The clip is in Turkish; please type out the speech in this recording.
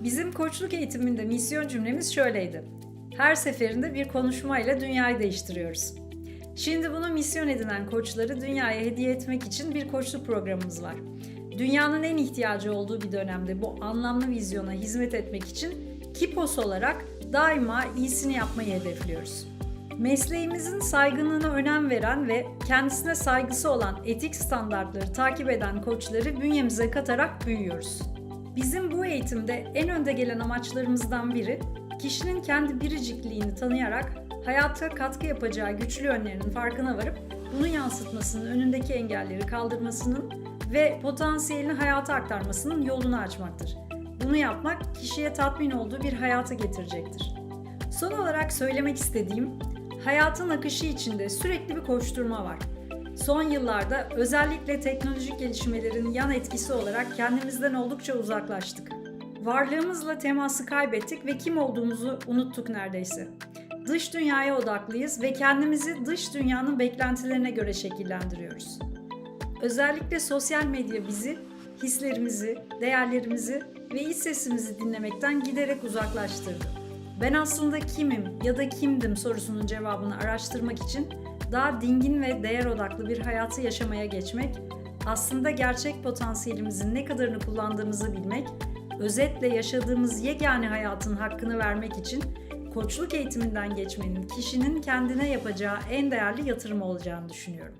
Bizim koçluk eğitiminde misyon cümlemiz şöyleydi. Her seferinde bir konuşmayla dünyayı değiştiriyoruz. Şimdi bunu misyon edinen koçları dünyaya hediye etmek için bir koçluk programımız var. Dünyanın en ihtiyacı olduğu bir dönemde bu anlamlı vizyona hizmet etmek için Kipos olarak daima iyisini yapmayı hedefliyoruz. Mesleğimizin saygınlığına önem veren ve kendisine saygısı olan etik standartları takip eden koçları bünyemize katarak büyüyoruz. Bizim bu eğitimde en önde gelen amaçlarımızdan biri, kişinin kendi biricikliğini tanıyarak hayata katkı yapacağı güçlü yönlerinin farkına varıp bunu yansıtmasının önündeki engelleri kaldırmasının ve potansiyelini hayata aktarmasının yolunu açmaktır. Bunu yapmak kişiye tatmin olduğu bir hayata getirecektir. Son olarak söylemek istediğim, hayatın akışı içinde sürekli bir koşturma var. Son yıllarda özellikle teknolojik gelişmelerin yan etkisi olarak kendimizden oldukça uzaklaştık. Varlığımızla teması kaybettik ve kim olduğumuzu unuttuk neredeyse. Dış dünyaya odaklıyız ve kendimizi dış dünyanın beklentilerine göre şekillendiriyoruz. Özellikle sosyal medya bizi, hislerimizi, değerlerimizi ve iç sesimizi dinlemekten giderek uzaklaştırdı. Ben aslında kimim ya da kimdim sorusunun cevabını araştırmak için daha dingin ve değer odaklı bir hayatı yaşamaya geçmek, aslında gerçek potansiyelimizin ne kadarını kullandığımızı bilmek, özetle yaşadığımız yegane hayatın hakkını vermek için koçluk eğitiminden geçmenin kişinin kendine yapacağı en değerli yatırım olacağını düşünüyorum.